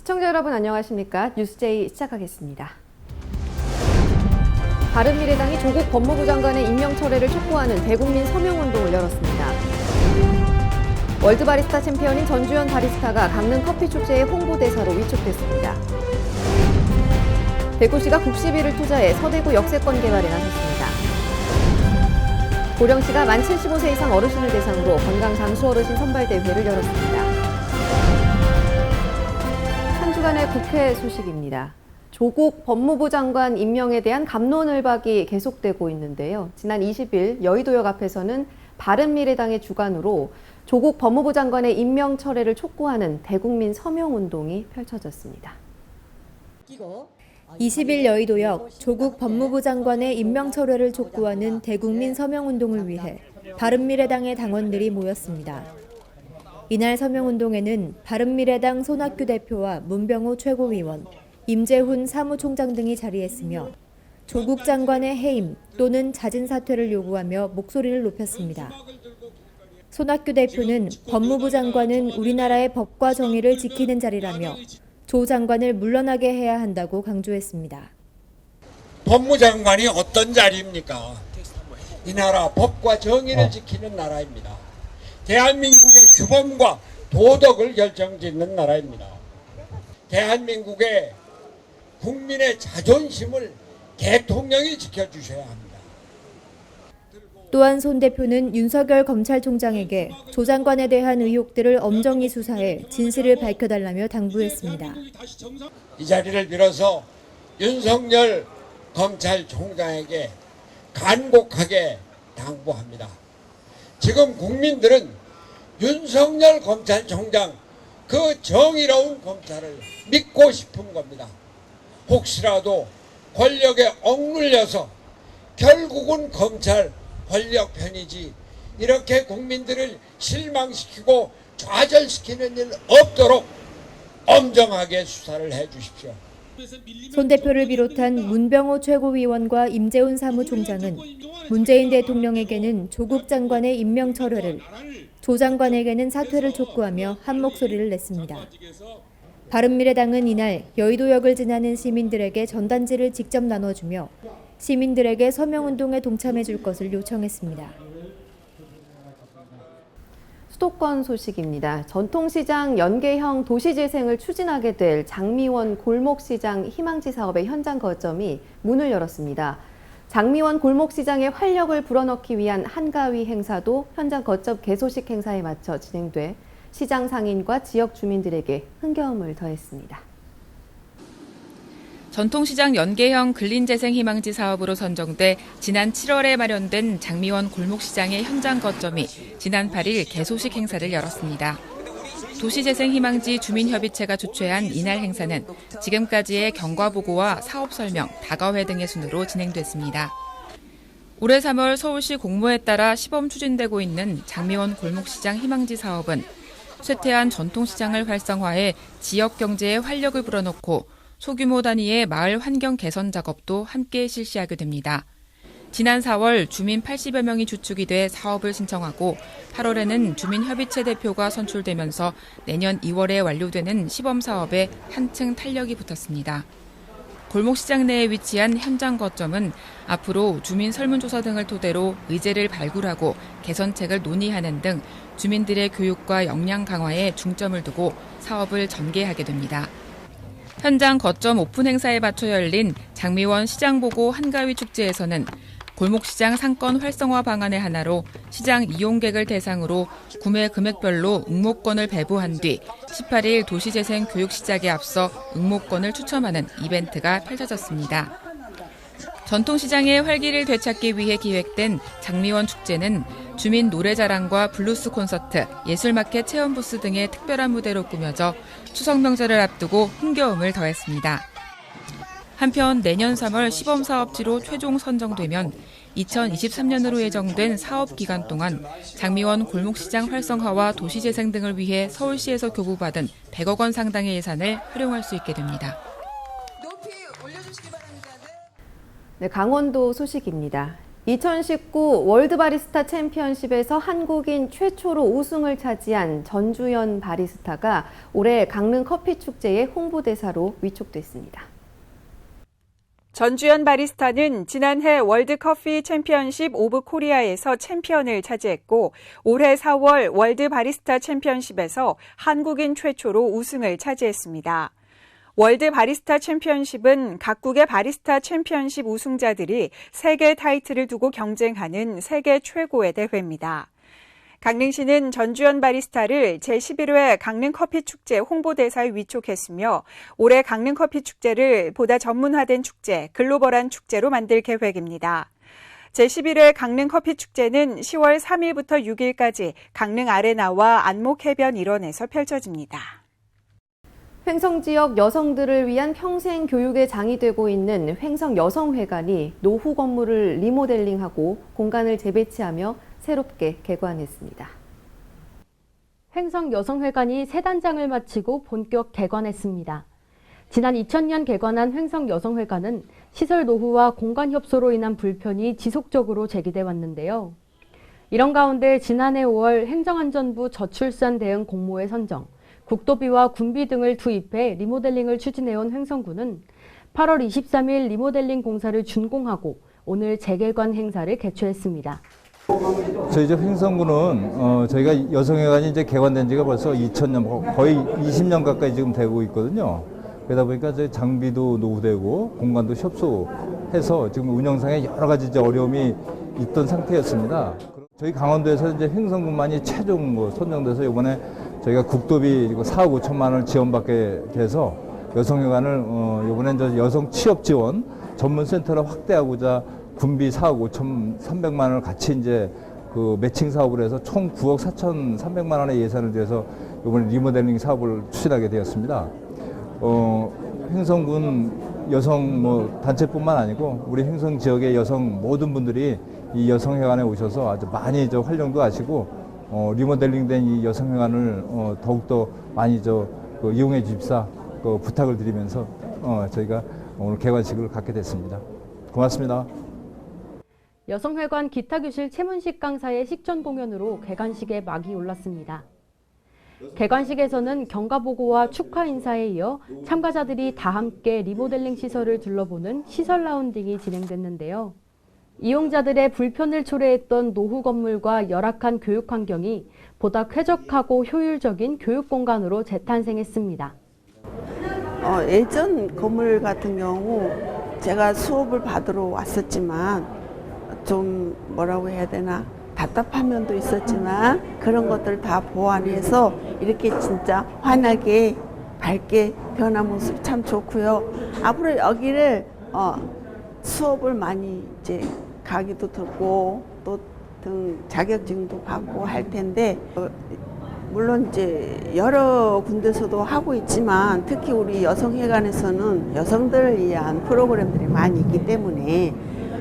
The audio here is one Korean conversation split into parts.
시청자 여러분 안녕하십니까? 뉴스제이 시작하겠습니다. 바른미래당이 조국 법무부 장관의 임명 철회를 촉구하는 대국민 서명운동을 열었습니다. 월드바리스타 챔피언인 전주현 바리스타가 강릉 커피 축제의 홍보대사로 위촉됐습니다. 대구시가 국시비를 투자해 서대구 역세권 개발에 나섰습니다. 고령시가 만 75세 이상 어르신을 대상으로 건강 장수 어르신 선발 대회를 열었습니다. 한 주간의 국회 소식입니다. 조국 법무부 장관 임명에 대한 감론을박이 계속되고 있는데요. 지난 20일 여의도역 앞에서는 바른미래당의 주관으로 조국 법무부 장관의 임명 철회를 촉구하는 대국민 서명 운동이 펼쳐졌습니다. 20일 여의도역 조국 법무부 장관의 임명 철회를 촉구하는 대국민 서명 운동을 위해 바른미래당의 당원들이 모였습니다. 이날 서명 운동에는 바른미래당 손학규 대표와 문병호 최고위원, 임재훈 사무총장 등이 자리했으며 조국 장관의 해임 또는 잦은 사퇴를 요구하며 목소리를 높였습니다. 손학규 대표는 법무부 장관은 우리나라의 법과 정의를 지키는 자리라며 조 장관을 물러나게 해야 한다고 강조했습니다. 법무장관이 어떤 자리입니까? 이 나라 법과 정의를 지키는 나라입니다. 대한민국의 규범과 도덕을 결정짓는 나라입니다. 대한민국의 국민의 자존심을 대통령이 지켜주셔야 합니다. 또한 손 대표는 윤석열 검찰총장에게 조 장관에 대한 의혹들을 엄정히 수사해 진실을 밝혀달라며 당부했습니다. 이 자리를 빌어서 윤석열 검찰총장에게 간곡하게 당부합니다. 지금 국민들은 윤석열 검찰총장 그 정의로운 검찰을 믿고 싶은 겁니다. 혹시라도 권력에 억눌려서 결국은 검찰 권력 편이지 이렇게 국민들을 실망시키고 좌절시키는 일 없도록 엄정하게 수사를 해 주십시오. 손 대표를 비롯한 문병호 최고위원과 임재훈 사무총장은 문재인 대통령에게는 조국 장관의 임명 철회를, 조 장관에게는 사퇴를 촉구하며 한 목소리를 냈습니다. 바른미래당은 이날 여의도역을 지나는 시민들에게 전단지를 직접 나눠주며 시민들에게 서명운동에 동참해 줄 것을 요청했습니다. 수도권 소식입니다. 전통시장 연계형 도시재생을 추진하게 될 장미원 골목시장 희망지 사업의 현장 거점이 문을 열었습니다. 장미원 골목시장의 활력을 불어넣기 위한 한가위 행사도 현장 거점 개소식 행사에 맞춰 진행돼 시장 상인과 지역 주민들에게 흥겨움을 더했습니다. 전통시장 연계형 근린재생 희망지 사업으로 선정돼 지난 7월에 마련된 장미원 골목시장의 현장 거점이 지난 8일 개소식 행사를 열었습니다. 도시재생 희망지 주민협의체가 주최한 이날 행사는 지금까지의 경과보고와 사업 설명, 다가회 등의 순으로 진행됐습니다. 올해 3월 서울시 공모에 따라 시범 추진되고 있는 장미원 골목시장 희망지 사업은 쇠퇴한 전통시장을 활성화해 지역 경제에 활력을 불어넣고 소규모 단위의 마을 환경 개선 작업도 함께 실시하게 됩니다. 지난 4월 주민 80여 명이 주축이 돼 사업을 신청하고 8월에는 주민협의체 대표가 선출되면서 내년 2월에 완료되는 시범 사업에 한층 탄력이 붙었습니다. 골목시장 내에 위치한 현장 거점은 앞으로 주민 설문조사 등을 토대로 의제를 발굴하고 개선책을 논의하는 등 주민들의 교육과 역량 강화에 중점을 두고 사업을 전개하게 됩니다. 현장 거점 오픈 행사에 맞춰 열린 장미원 시장보고 한가위 축제에서는 골목시장 상권 활성화 방안의 하나로 시장 이용객을 대상으로 구매 금액별로 응모권을 배부한 뒤 18일 도시재생 교육 시작에 앞서 응모권을 추첨하는 이벤트가 펼쳐졌습니다. 전통시장의 활기를 되찾기 위해 기획된 장미원 축제는 주민 노래자랑과 블루스 콘서트, 예술마켓 체험 부스 등의 특별한 무대로 꾸며져 추석 명절을 앞두고 흥겨움을 더했습니다. 한편 내년 3월 시범 사업지로 최종 선정되면 2023년으로 예정된 사업 기간 동안 장미원 골목시장 활성화와 도시재생 등을 위해 서울시에서 교부받은 100억 원 상당의 예산을 활용할 수 있게 됩니다. 네, 강원도 소식입니다. 2019 월드 바리스타 챔피언십에서 한국인 최초로 우승을 차지한 전주현 바리스타가 올해 강릉 커피 축제의 홍보대사로 위촉됐습니다. 전주현 바리스타는 지난해 월드 커피 챔피언십 오브 코리아에서 챔피언을 차지했고 올해 4월 월드 바리스타 챔피언십에서 한국인 최초로 우승을 차지했습니다. 월드 바리스타 챔피언십은 각국의 바리스타 챔피언십 우승자들이 세계 타이틀을 두고 경쟁하는 세계 최고의 대회입니다. 강릉시는 전주현 바리스타를 제11회 강릉커피축제 홍보대사에 위촉했으며 올해 강릉커피축제를 보다 전문화된 축제, 글로벌한 축제로 만들 계획입니다. 제11회 강릉커피축제는 10월 3일부터 6일까지 강릉 아레나와 안목해변 일원에서 펼쳐집니다. 횡성 지역 여성들을 위한 평생 교육의 장이 되고 있는 횡성 여성회관이 노후 건물을 리모델링하고 공간을 재배치하며 새롭게 개관했습니다. 횡성 여성회관이 새 단장을 마치고 본격 개관했습니다. 지난 2000년 개관한 횡성 여성회관은 시설 노후와 공간 협소로 인한 불편이 지속적으로 제기돼 왔는데요. 이런 가운데 지난해 5월 행정안전부 저출산 대응 공모에 선정, 국도비와 군비 등을 투입해 리모델링을 추진해온 횡성구는 8월 23일 리모델링 공사를 준공하고 오늘 재개관 행사를 개최했습니다. 저희 저 횡성구는 어, 저희가 여성회관이 이제 개관된 지가 벌써 2000년 거의 20년 가까이 지금 되고 있거든요. 그러다 보니까 저희 장비도 노후되고 공간도 협소해서 지금 운영상에 여러 가지 이제 어려움이 있던 상태였습니다. 저희 강원도에서 이제 횡성군만이 최종 뭐 선정돼서 이번에 저희가 국도비 4억 5천만 원을 지원받게 돼서 여성회관을 어, 이번에 이제 여성 취업 지원 전문 센터를 확대하고자 군비 4억 5천 3백만 원을 같이 이제 그 매칭 사업을 해서 총 9억 4천 3백만 원의 예산을 들여서 이번에 리모델링 사업을 추진하게 되었습니다. 어, 횡성군 여성 뭐 단체뿐만 아니고 우리 횡성 지역의 여성 모든 분들이 이 여성회관에 오셔서 아주 많이 저 활용도 하시고 어, 리모델링된 이 여성회관을 어, 더욱더 많이 저 그 이용해 주십사 그 부탁을 드리면서 어, 저희가 오늘 개관식을 갖게 됐습니다. 고맙습니다. 여성회관 기타교실 최문식 강사의 식전 공연으로 개관식에 막이 올랐습니다. 개관식에서는 경과보고와 축하 인사에 이어 참가자들이 다 함께 리모델링 시설을 둘러보는 시설 라운딩이 진행됐는데요. 이용자들의 불편을 초래했던 노후 건물과 열악한 교육 환경이 보다 쾌적하고 효율적인 교육 공간으로 재탄생했습니다. 어, 예전 건물 같은 경우 제가 수업을 받으러 왔었지만 좀 뭐라고 해야 되나 답답한 면도 있었지만 그런 것들 다 보완해서 이렇게 진짜 환하게 밝게 변한 모습 참 좋고요. 앞으로 여기를 어, 수업을 많이 이제 가기도 듣고 또 등 자격증도 받고 할 텐데 어, 물론 이제 여러 군데서도 하고 있지만 특히 우리 여성회관에서는 여성들을 위한 프로그램들이 많이 있기 때문에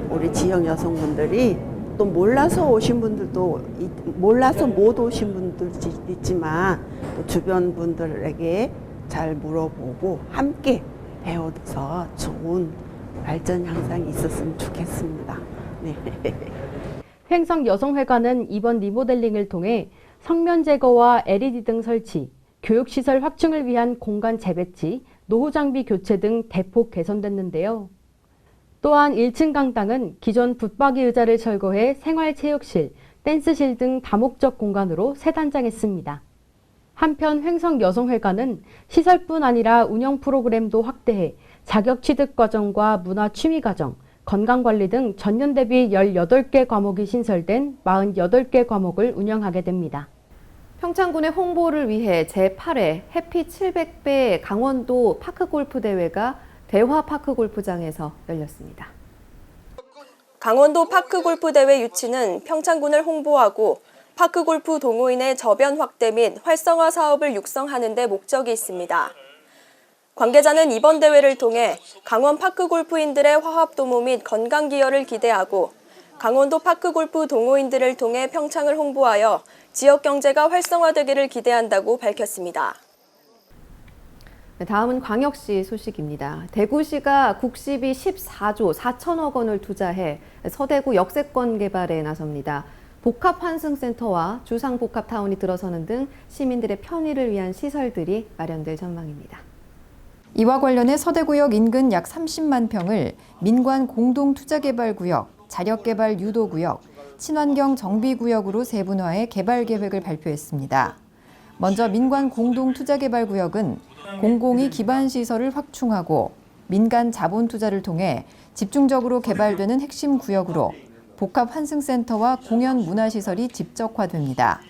우리 지역 여성분들이 또 몰라서 오신 분들도 있- 몰라서 못 오신 분들도 있지만 또 주변 분들에게 잘 물어보고 함께 배워서 좋은 발전 향상이 있었으면 좋겠습니다. 네. 횡성 여성회관은 이번 리모델링을 통해 성면 제거와 LED 등 설치, 교육시설 확충을 위한 공간 재배치, 노후 장비 교체 등 대폭 개선됐는데요. 또한 1층 강당은 기존 붙박이 의자를 철거해 생활체육실, 댄스실 등 다목적 공간으로 새 단장했습니다. 한편 횡성 여성회관은 시설뿐 아니라 운영 프로그램도 확대해 자격 취득 과정과 문화 취미 과정, 건강관리 등 전년 대비 18개 과목이 신설된 48개 과목을 운영하게 됩니다. 평창군의 홍보를 위해 제8회 해피 700배 강원도 파크골프 대회가 대화 파크 골프장에서 열렸습니다. 강원도 파크 골프 대회 유치는 평창군을 홍보하고 파크 골프 동호인의 저변 확대 및 활성화 사업을 육성하는 데 목적이 있습니다. 관계자는 이번 대회를 통해 강원 파크 골프인들의 화합 도모 및 건강 기여를 기대하고 강원도 파크 골프 동호인들을 통해 평창을 홍보하여 지역 경제가 활성화되기를 기대한다고 밝혔습니다. 네, 다음은 광역시 소식입니다. 대구시가 국시비 14조 4천억 원을 투자해 서대구 역세권 개발에 나섭니다. 복합환승센터와 주상복합타운이 들어서는 등 시민들의 편의를 위한 시설들이 마련될 전망입니다. 이와 관련해 서대구역 인근 약 30만 평을 민관 공동 투자개발구역, 자력개발 유도구역, 친환경 정비구역으로 세분화해 개발 계획을 발표했습니다. 먼저 민관 공동 투자개발구역은 공공이 기반 시설을 확충하고 민간 자본 투자를 통해 집중적으로 개발되는 핵심 구역으로 복합 환승센터와 공연 문화시설이 집적화됩니다.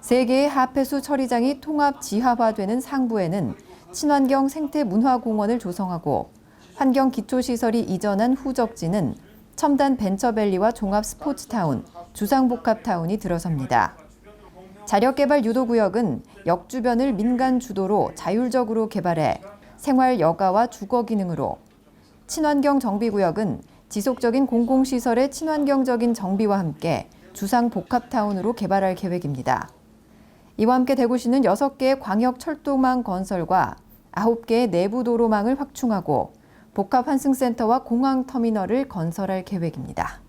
세 개의 하폐수 처리장이 통합 지하화되는 상부에는 친환경 생태 문화공원을 조성하고 환경 기초시설이 이전한 후적지는 첨단 벤처밸리와 종합 스포츠타운, 주상복합타운이 들어섭니다. 자력개발 유도구역은 역 주변을 민간 주도로 자율적으로 개발해 생활 여가와 주거 기능으로 친환경 정비구역은 지속적인 공공시설의 친환경적인 정비와 함께 주상 복합타운으로 개발할 계획입니다. 이와 함께 대구시는 6개의 광역 철도망 건설과 9개의 내부 도로망을 확충하고 복합 환승센터와 공항 터미널을 건설할 계획입니다.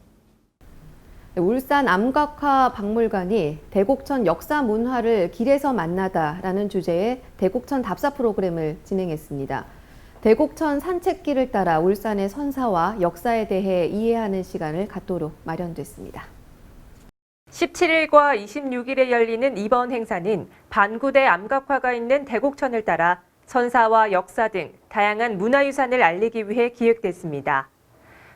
울산 암각화 박물관이 대곡천 역사 문화를 길에서 만나다라는 주제의 대곡천 답사 프로그램을 진행했습니다. 대곡천 산책길을 따라 울산의 선사와 역사에 대해 이해하는 시간을 갖도록 마련됐습니다. 17일과 26일에 열리는 이번 행사는 반구대 암각화가 있는 대곡천을 따라 선사와 역사 등 다양한 문화유산을 알리기 위해 기획됐습니다.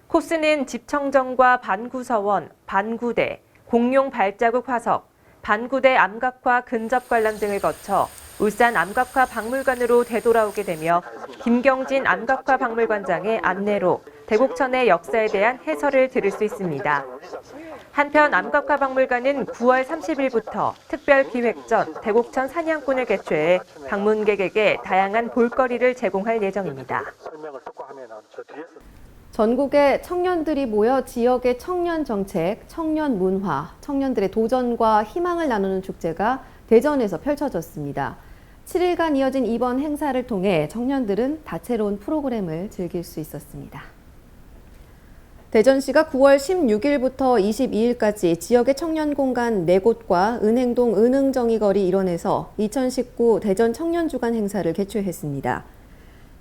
코스는 집청정과 반구서원, 반구대, 공룡 발자국 화석, 반구대 암각화 근접 관람 등을 거쳐 울산 암각화 박물관으로 되돌아오게 되며 김경진 암각화 박물관장의 안내로 대곡천의 역사에 대한 해설을 들을 수 있습니다. 한편 암각화 박물관은 9월 30일부터 특별 기획전 대곡천 사냥꾼을 개최해 방문객에게 다양한 볼거리를 제공할 예정입니다. 전국의 청년들이 모여 지역의 청년 정책, 청년 문화, 청년들의 도전과 희망을 나누는 축제가 대전에서 펼쳐졌습니다. 7일간 이어진 이번 행사를 통해 청년들은 다채로운 프로그램을 즐길 수 있었습니다. 대전시가 9월 16일부터 22일까지 지역의 청년 공간 4곳과 은행동 은흥정의거리 일원에서 2019 대전 청년 주간 행사를 개최했습니다.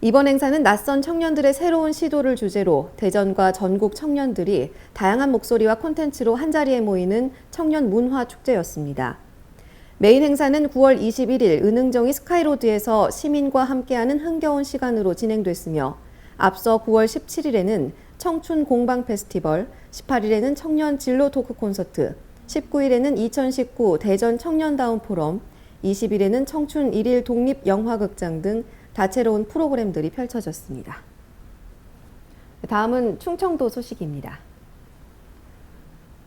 이번 행사는 낯선 청년들의 새로운 시도를 주제로 대전과 전국 청년들이 다양한 목소리와 콘텐츠로 한자리에 모이는 청년 문화 축제였습니다. 메인 행사는 9월 21일 은흥정이 스카이로드에서 시민과 함께하는 흥겨운 시간으로 진행됐으며 앞서 9월 17일에는 청춘 공방 페스티벌, 18일에는 청년 진로 토크 콘서트, 19일에는 2019 대전 청년다운 포럼, 20일에는 청춘 1일 독립 영화극장 등 다채로운 프로그램들이 펼쳐졌습니다. 다음은 충청도 소식입니다.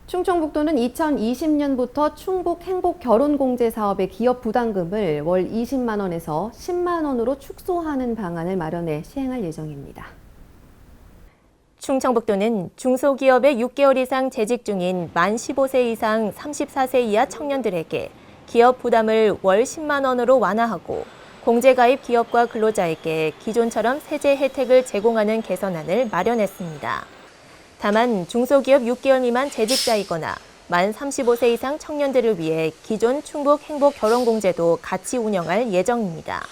충청북도는 2020년부터 충북 행복 결혼 공제 사업의 기업 부담금을 월 20만 원에서 10만 원으로 축소하는 방안을 마련해 시행할 예정입니다. 충청북도는 중소기업에 6개월 이상 재직 중인 만 15세 이상 34세 이하 청년들에게 기업 부담을 월 10만 원으로 완화하고 공제 가입 기업과 근로자에게 기존처럼 세제 혜택을 제공하는 개선안을 마련했습니다. 다만 중소기업 6개월 미만 재직자이거나 만 35세 이상 청년들을 위해 기존 충북 행복 결혼공제도 같이 운영할 예정입니다.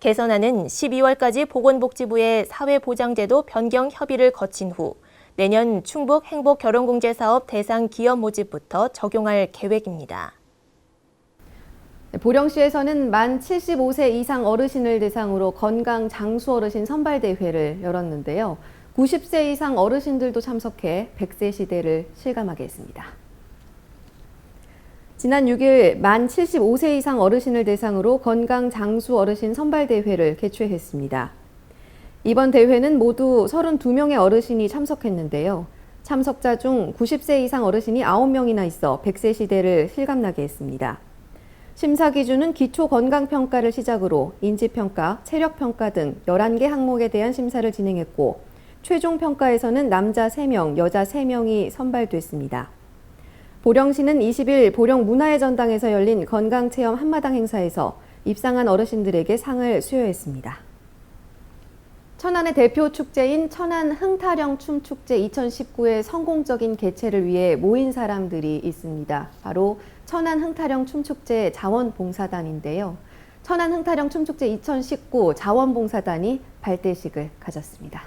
개선안은 12월까지 보건복지부의 사회보장제도 변경 협의를 거친 후 내년 충북 행복 결혼공제 사업 대상 기업 모집부터 적용할 계획입니다. 보령시에서는 만 75세 이상 어르신을 대상으로 건강 장수 어르신 선발 대회를 열었는데요. 90세 이상 어르신들도 참석해 100세 시대를 실감하게 했습니다. 지난 6일 만 75세 이상 어르신을 대상으로 건강 장수 어르신 선발 대회를 개최했습니다. 이번 대회는 모두 32명의 어르신이 참석했는데요. 참석자 중 90세 이상 어르신이 9명이나 있어 100세 시대를 실감나게 했습니다. 심사 기준은 기초 건강 평가를 시작으로 인지 평가, 체력 평가 등 11개 항목에 대한 심사를 진행했고 최종 평가에서는 남자 3명, 여자 3명이 선발됐습니다. 보령시는 20일 보령 문화의 전당에서 열린 건강체험 한마당 행사에서 입상한 어르신들에게 상을 수여했습니다. 천안의 대표 축제인 천안 흥타령 춤축제 2019의 성공적인 개최를 위해 모인 사람들이 있습니다. 바로 천안 흥타령 춤축제 자원봉사단인데요. 천안 흥타령 춤축제 2019 자원봉사단이 발대식을 가졌습니다.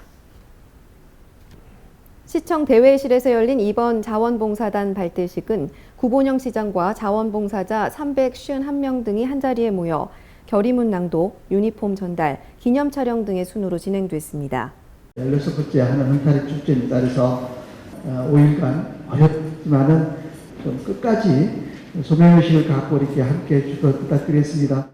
시청 대회실에서 열린 이번 자원봉사단 발대식은 구본영 시장과 자원봉사자 351명 등이 한자리에 모여 결의문 낭독, 유니폼 전달, 기념 촬영 등의 순으로 진행됐습니다. 16번째 하는 흥타리 축제에 따라서 5일간 어렵지만은 좀 끝까지 소명의식을 갖고 이렇게 함께 해주도록 부탁드리겠습니다.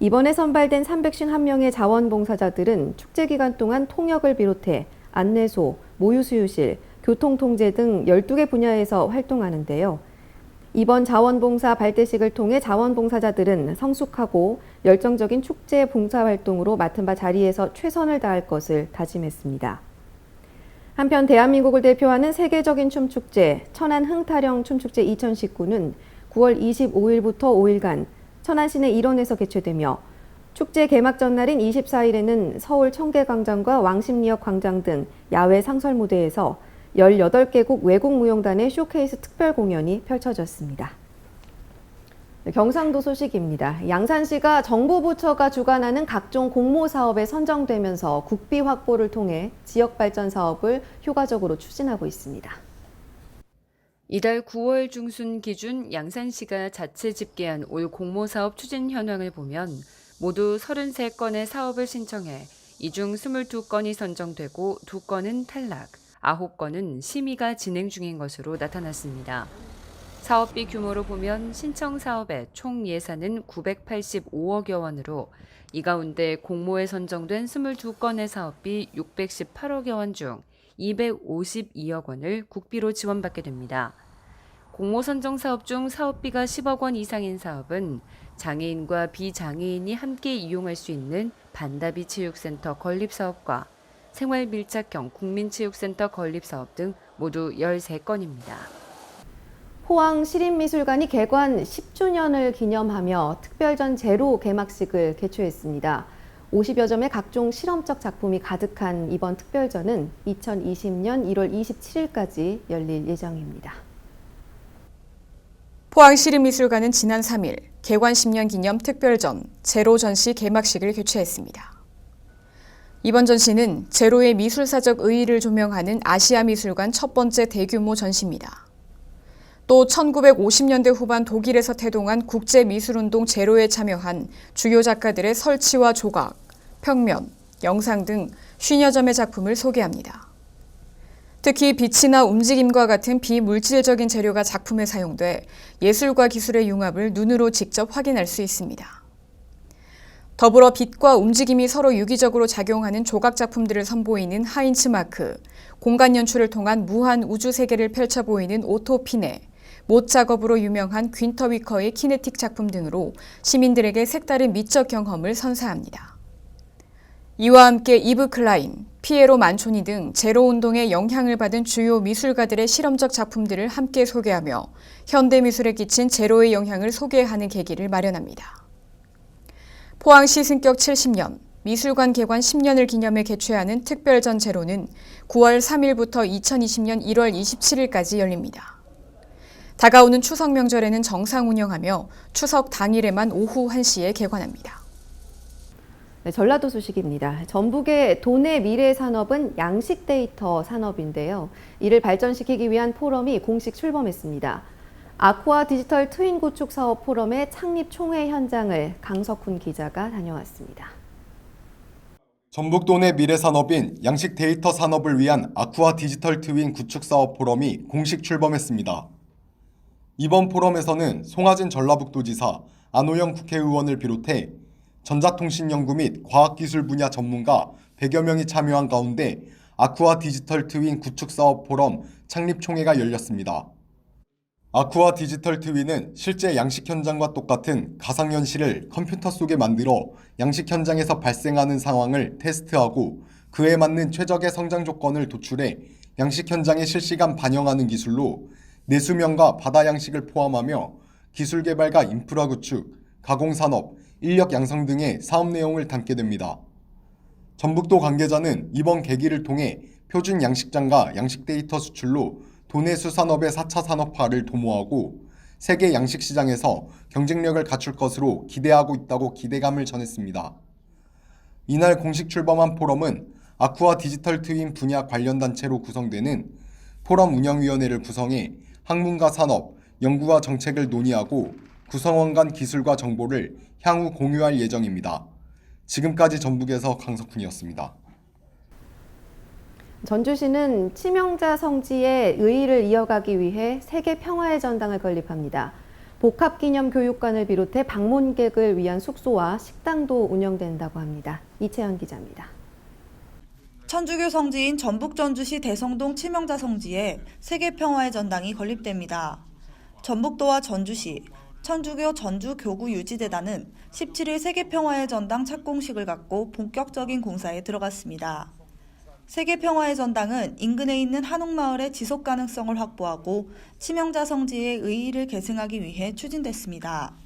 이번에 선발된 351명의 자원봉사자들은 축제 기간 동안 통역을 비롯해 안내소, 모유수유실, 교통통제 등 12개 분야에서 활동하는데요. 이번 자원봉사 발대식을 통해 자원봉사자들은 성숙하고 열정적인 축제 봉사활동으로 맡은 바 자리에서 최선을 다할 것을 다짐했습니다. 한편 대한민국을 대표하는 세계적인 춤축제 천안 흥타령 춤축제 2019는 9월 25일부터 5일간 천안 시내 일원에서 개최되며 축제 개막 전날인 24일에는 서울 청계광장과 왕십리역 광장 등 야외 상설 무대에서 18개국 외국 무용단의 쇼케이스 특별 공연이 펼쳐졌습니다. 네, 경상도 소식입니다. 양산시가 정부 부처가 주관하는 각종 공모 사업에 선정되면서 국비 확보를 통해 지역 발전 사업을 효과적으로 추진하고 있습니다. 이달 9월 중순 기준 양산시가 자체 집계한 올 공모 사업 추진 현황을 보면 모두 33건의 사업을 신청해 이 중 22건이 선정되고 2건은 탈락, 9건은 심의가 진행 중인 것으로 나타났습니다. 사업비 규모로 보면 신청 사업의 총 예산은 985억여 원으로 이 가운데 공모에 선정된 22건의 사업비 618억여 원 중 252억 원을 국비로 지원받게 됩니다. 공모 선정 사업 중 사업비가 10억 원 이상인 사업은 장애인과 비장애인이 함께 이용할 수 있는 반다비 체육센터 건립 사업과 생활 밀착형 국민체육센터 건립 사업 등 모두 13건입니다. 포항 시립미술관이 개관 10주년을 기념하며 특별전 제로 개막식을 개최했습니다. 50여 점의 각종 실험적 작품이 가득한 이번 특별전은 2020년 1월 27일까지 열릴 예정입니다. 포항시립미술관은 지난 3일 개관 10년 기념 특별전 제로 전시 개막식을 개최했습니다. 이번 전시는 제로의 미술사적 의의를 조명하는 아시아 미술관 첫 번째 대규모 전시입니다. 또 1950년대 후반 독일에서 태동한 국제미술운동 제로에 참여한 주요 작가들의 설치와 조각, 평면, 영상 등 50여 점의 작품을 소개합니다. 특히 빛이나 움직임과 같은 비물질적인 재료가 작품에 사용돼 예술과 기술의 융합을 눈으로 직접 확인할 수 있습니다. 더불어 빛과 움직임이 서로 유기적으로 작용하는 조각 작품들을 선보이는 하인츠 마크, 공간 연출을 통한 무한 우주 세계를 펼쳐 보이는 오토피네, 못 작업으로 유명한 퀸터 위커의 키네틱 작품 등으로 시민들에게 색다른 미적 경험을 선사합니다. 이와 함께 이브 클라인, 피에로 만초니 등 제로 운동에 영향을 받은 주요 미술가들의 실험적 작품들을 함께 소개하며 현대 미술에 끼친 제로의 영향을 소개하는 계기를 마련합니다. 포항시 승격 70년, 미술관 개관 10년을 기념해 개최하는 특별전 제로는 9월 3일부터 2020년 1월 27일까지 열립니다. 다가오는 추석 명절에는 정상 운영하며 추석 당일에만 오후 1시에 개관합니다. 네, 전라도 소식입니다. 전북의 도내 미래 산업은 양식 데이터 산업인데요. 이를 발전시키기 위한 포럼이 공식 출범했습니다. 아쿠아 디지털 트윈 구축 사업 포럼의 창립 총회 현장을 강석훈 기자가 다녀왔습니다. 전북 도 내 미래 산업인 양식 데이터 산업을 위한 아쿠아 디지털 트윈 구축 사업 포럼이 공식 출범했습니다. 이번 포럼에서는 송하진 전라북도지사, 안호영 국회의원을 비롯해 전자통신연구 및 과학기술 분야 전문가 100여 명이 참여한 가운데 아쿠아 디지털 트윈 구축 사업 포럼 창립 총회가 열렸습니다. 아쿠아 디지털 트윈은 실제 양식 현장과 똑같은 가상현실을 컴퓨터 속에 만들어 양식 현장에서 발생하는 상황을 테스트하고 그에 맞는 최적의 성장 조건을 도출해 양식 현장에 실시간 반영하는 기술로 내수면과 바다 양식을 포함하며 기술 개발과 인프라 구축, 가공산업, 인력 양성 등의 사업 내용을 담게 됩니다. 전북도 관계자는 이번 계기를 통해 표준 양식장과 양식 데이터 수출로 도내 수산업의 4차 산업화를 도모하고 세계 양식 시장에서 경쟁력을 갖출 것으로 기대하고 있다고 기대감을 전했습니다. 이날 공식 출범한 포럼은 아쿠아 디지털 트윈 분야 관련 단체로 구성되는 포럼 운영위원회를 구성해 학문과 산업, 연구와 정책을 논의하고 구성원 간 기술과 정보를 향후 공유할 예정입니다. 지금까지 전북에서 강석훈이었습니다. 전주시는 치명자 성지의 의의를 이어가기 위해 세계 평화의 전당을 건립합니다. 복합기념교육관을 비롯해 방문객을 위한 숙소와 식당도 운영된다고 합니다. 이채연 기자입니다. 천주교 성지인 전북 전주시 대성동 치명자 성지에 세계 평화의 전당이 건립됩니다. 전북도와 전주시, 천주교 전주교구 유지재단은 17일 세계 평화의 전당 착공식을 갖고 본격적인 공사에 들어갔습니다. 세계 평화의 전당은 인근에 있는 한옥마을의 지속 가능성을 확보하고 치명자 성지의 의의를 계승하기 위해 추진됐습니다.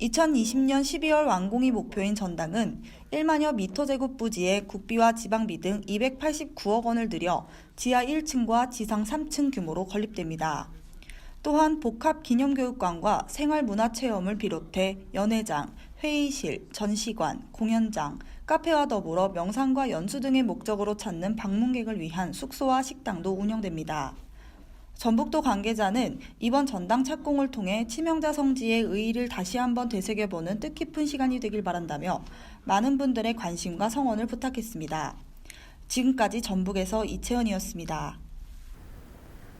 2020년 12월 완공이 목표인 전당은 1만여 미터 제곱 부지에 국비와 지방비 등 289억 원을 들여 지하 1층과 지상 3층 규모로 건립됩니다. 또한 복합 기념교육관과 생활문화체험을 비롯해 연회장, 회의실, 전시관, 공연장, 카페와 더불어 명상과 연수 등의 목적으로 찾는 방문객을 위한 숙소와 식당도 운영됩니다. 전북도 관계자는 이번 전당 착공을 통해 치명자 성지의 의의를 다시 한번 되새겨보는 뜻깊은 시간이 되길 바란다며 많은 분들의 관심과 성원을 부탁했습니다. 지금까지 전북에서 이채연이었습니다.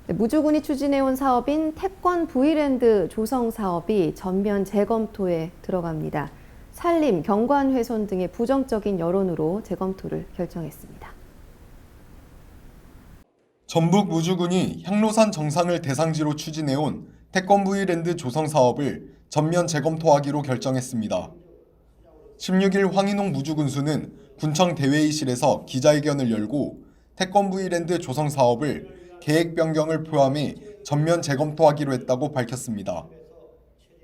네, 무주군이 추진해온 사업인 태권 브이랜드 조성 사업이 전면 재검토에 들어갑니다. 산림, 경관 훼손 등의 부정적인 여론으로 재검토를 결정했습니다. 전북 무주군이 향로산 정상을 대상지로 추진해온 태권브이랜드 조성 사업을 전면 재검토하기로 결정했습니다. 16일 황인홍 무주군수는 군청 대회의실에서 기자회견을 열고 태권브이랜드 조성 사업을 계획 변경을 포함해 전면 재검토하기로 했다고 밝혔습니다.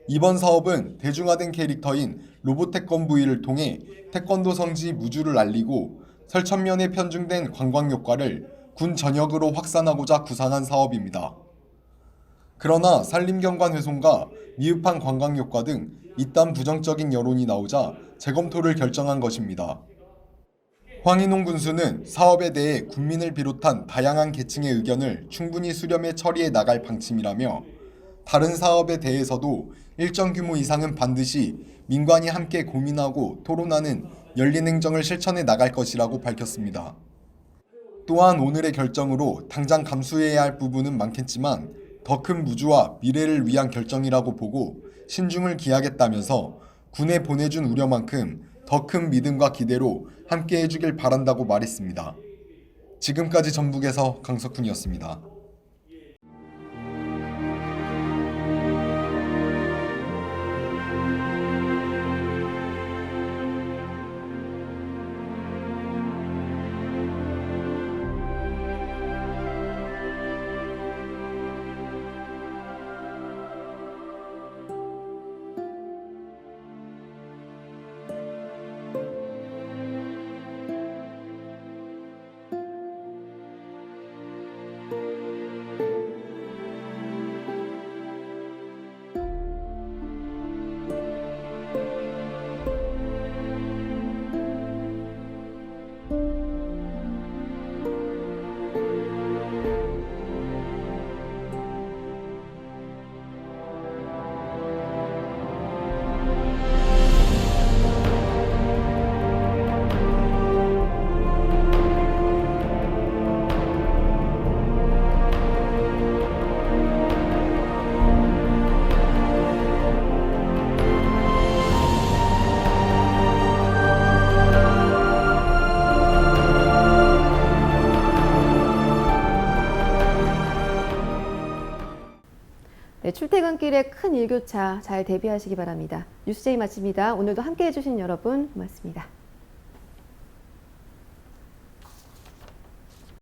이번 사업은 대중화된 캐릭터인 로봇 태권브이를 통해 태권도 성지 무주를 알리고 설천면에 편중된 관광 효과를 군 전역으로 확산하고자 구상한 사업입니다. 그러나 산림경관 훼손과 미흡한 관광 효과 등 이딴 부정적인 여론이 나오자 재검토를 결정한 것입니다. 황인홍 군수는 사업에 대해 국민을 비롯한 다양한 계층의 의견을 충분히 수렴해 처리해 나갈 방침이라며 다른 사업에 대해서도 일정 규모 이상은 반드시 민관이 함께 고민하고 토론하는 열린 행정을 실천해 나갈 것이라고 밝혔습니다. 또한 오늘의 결정으로 당장 감수해야 할 부분은 많겠지만 더 큰 무주와 미래를 위한 결정이라고 보고 신중을 기하겠다면서 군에 보내준 우려만큼 더 큰 믿음과 기대로 함께 해주길 바란다고 말했습니다. 지금까지 전북에서 강석훈이었습니다. 출퇴근길에 큰 일교차 잘 대비하시기 바랍니다. 뉴스제이 마칩니다. 오늘도 함께해 주신 여러분 고맙습니다.